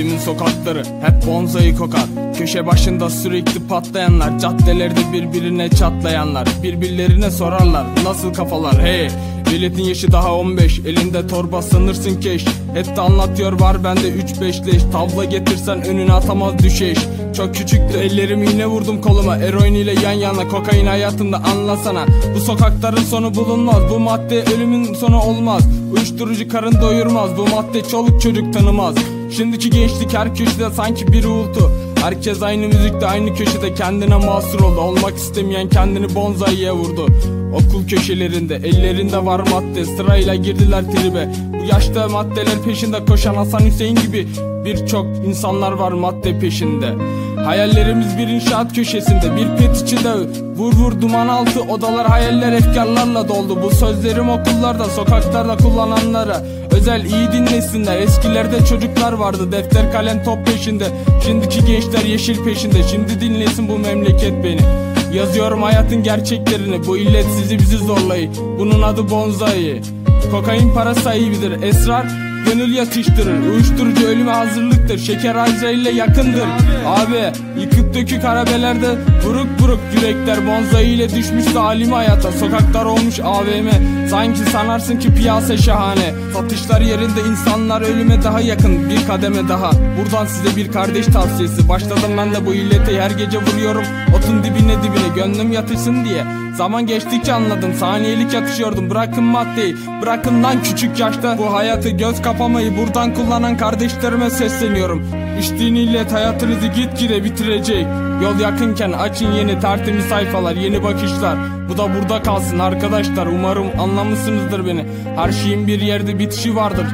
Semtimin sokakları hep bonzayı kokar. Köşe başında sürekli patlayanlar Caddelerde birbirine çatlayanlar Birbirlerine sorarlar nasıl kafalar hey. Milletin yaşı daha 15 Elinde torba sanırsın keş. Hep de anlatıyor var bende 3-5 leş Tavla getirsen önüne atamaz düşeş. Çok küçüktü ellerimi yine vurdum koluma Eroin ile yan yana kokain hayatımda anlasana. Bu sokakların sonu bulunmaz Bu madde ölümün sonu olmaz. Uyuşturucu karın doyurmaz Bu madde çoluk çocuk tanımaz Şimdiki gençlik her köşede sanki bir uğultu. Herkes aynı müzikte aynı köşede kendine mahsur oldu. Olmak istemeyen kendini bonzaiye vurdu. Okul köşelerinde ellerinde var madde. Sırayla girdiler tribe. Bu yaşta maddeler peşinde. Koşan Hasan Hüseyin gibi Birçok insanlar var madde peşinde. Hayallerimiz bir inşaat köşesinde. Bir pet içinde vur vur duman altı Odalar. Hayaller efkarlarla doldu. Bu sözlerim okullarda sokaklarda kullananlara Özel iyi dinlesinler. Eskilerde çocuklar vardı. Defter kalem top peşinde. Şimdiki gençler yeşil peşinde. Şimdi dinlesin bu memleket beni. Yazıyorum hayatın gerçeklerini. Bu illet sizi bizi zorlayı. Bunun adı bonzai. Kokain para sahibidir Esrar gönül yatıştırır. Uyuşturucu ölüme hazırlıktır. Şeker Azrail'le yakındır. Abi yıkıp dökük arabelerde Buruk buruk yürekler Bonzai ile düşmüş zalim hayata. Sokaklar olmuş AVM Sanki sanarsın ki piyasa şahane. Satışlar yerinde insanlar ölüme daha yakın. Bir kademe daha. Buradan size bir kardeş tavsiyesi. Başladım ben de bu illete. Her gece vuruyorum. Otun dibine dibine gönlüm yatışsın diye Zaman geçtikçe anladım. Saniyelik yatışıyordum Bırakın maddeyi. Bırakın lan küçük yaşta. Bu hayatı göz kapamayı buradan kullanan kardeşlerime sesleniyorum. İçtiğin illet hayatınızı gitgide bitirecek. Yol yakınken açın yeni tertemiz sayfalar yeni bakışlar. Bu da burada kalsın arkadaşlar. Umarım anlamışsınızdır beni. Her şeyin bir yerde bitişi vardır.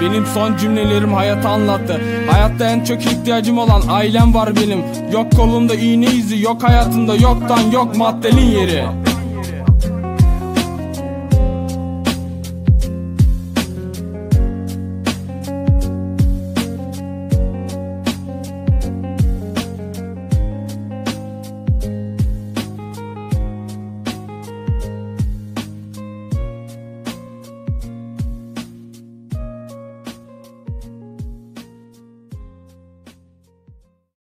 Benim son cümlelerim hayatı anlattı. Hayatta en çok ihtiyacım olan ailem var benim. Yok kolumda iğne izi yok hayatında yoktan yok maddenin yeri